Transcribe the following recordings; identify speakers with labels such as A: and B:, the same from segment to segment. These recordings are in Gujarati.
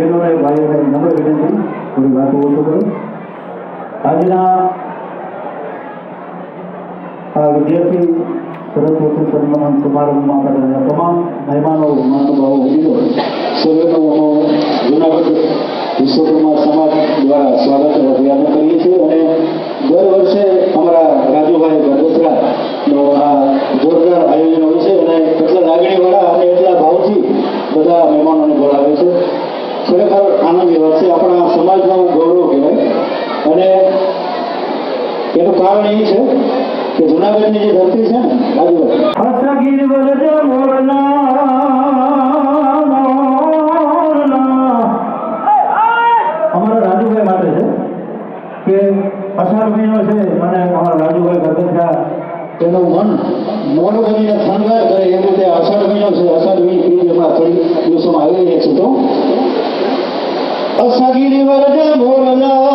A: બહેનોને ભાઈઓને નમ્ર વિનંતી, થોડી વાત ઓછો કરો. આજના આ વિદ્યાર્થી સરસ્વતી સન્માન સમારંભમાં આપણા તમામ મહેમાનો, મહાનુભાવો ઉમેદો સર્વેનો જુનાગઢ વિશ્વકર્મા સમાજ દ્વારા સ્વાગત અભિયાન કરીએ છીએ. અને દર વર્ષે અમારા રાજુભાઈ ગરગસરાનો આ જોરદાર આયોજન હોય છે. અને એટલા લાગણીવાળા અને એટલા ભાવથી બધા મહેમાનોને બોલાવે છે. ખરેખર આનંદની વાત છે આપણા સમાજનું ગૌરવ કહેવાય. અને એનું કારણ એ છે કે જુનાગઢની જે ધરતી છે ને રાજુભાઈ અમારા માટે છે કે અષાઢ મહિનો છે અને અમારા રાજુભાઈ ગરગસરા એનું મન મોન કરીને શણગાર કરે એ રીતે અષાઢ મહિનો છે. અષાઢ મહિનો દિવસોમાં આવી રહ્યા છે તો أصحاب الولد مولانا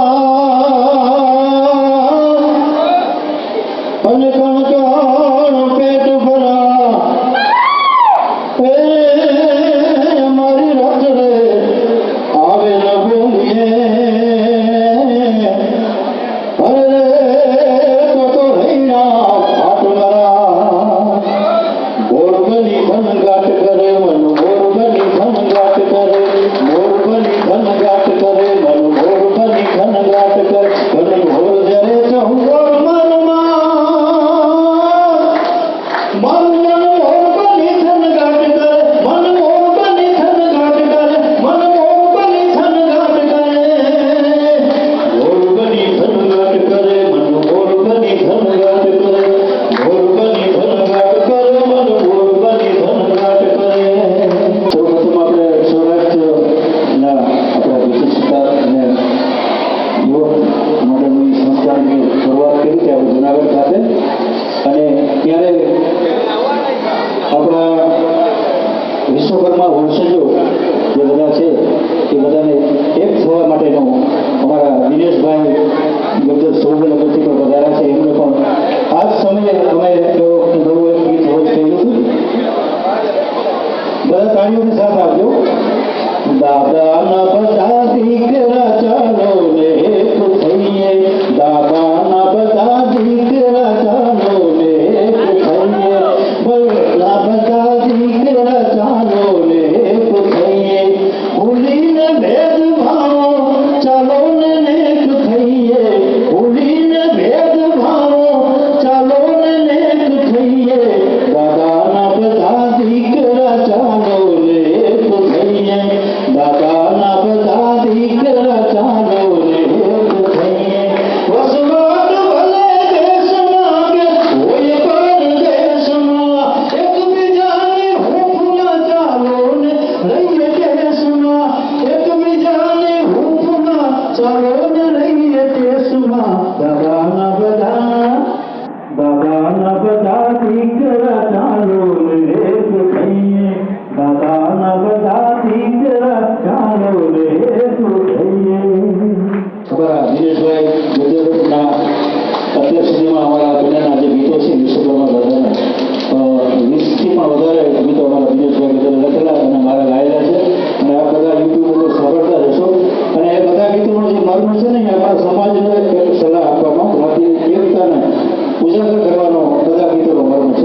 A: દિનેશભાઈ ગજર સુરેન્દ્રનગરથી પણ વધારા છે, એમને પણ આ સમયે અમે એવો નવું એક ગીત હોજ કર્યું હતું બધા તાળીઓની સાથ આપજો દાદાના બધા દીકરા લખેલા અને મારા ગાયેલા છે અને આ બધા યુટ્યુબ ઉપર અને એ બધા ગીતોનો જે છે
B: ને એ અમારા સમાજને સલાહ આપવામાં ભારતીય એકતાને ઉજાગર કરવાનો
A: બધા ગીતોનો મર્મ છે.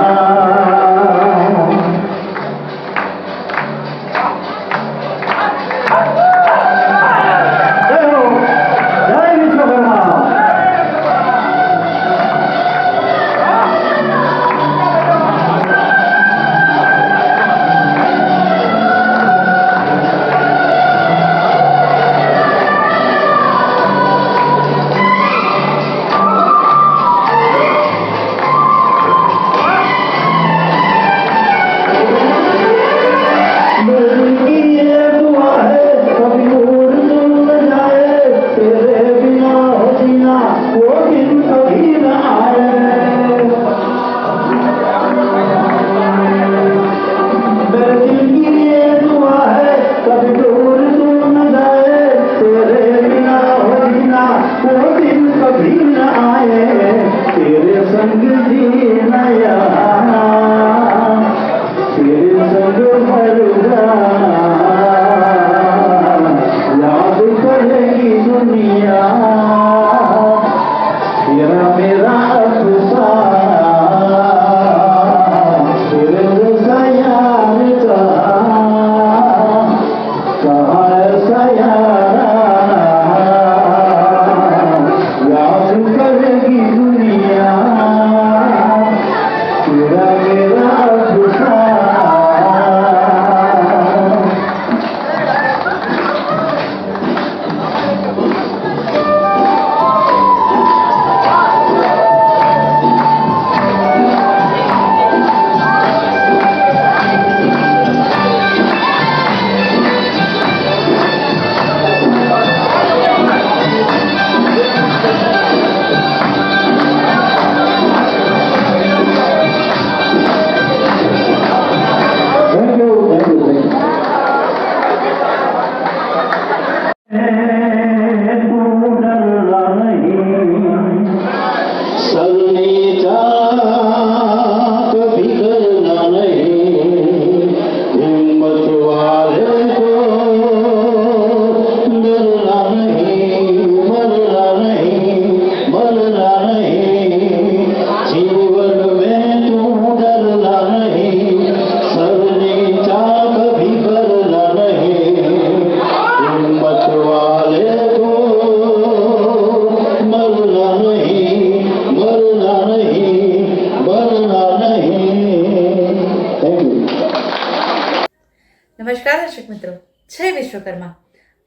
A: વિશ્વકર્મા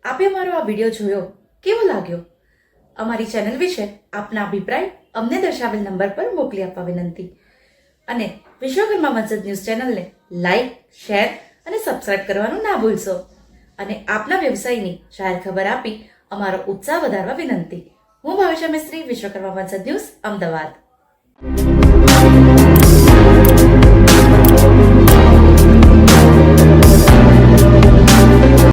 A: આપે મારો આ વીડિયો જોયો? કેવો લાગ્યો? અમારી ચેનલ વિશે આપના અભિપ્રાય અમને દર્શાવેલ નંબર પર મોકલી આપવા વિનંતી. અને વિશ્વકર્મા મસ્જિદ ન્યૂઝ ચેનલને લાઇક શેર અને સબસ્ક્રાઇબ કરવાનું ના ભૂલશો. અને આપના વ્યવસાયની જાહેર ખબર આપી અમારો ઉત્સાહ વધારવા વિનંતી. હું ભવિષ્ય મિસ્ત્રી વિશ્વકર્મા મસ્જિદ ન્યૂઝ, અમદાવાદ.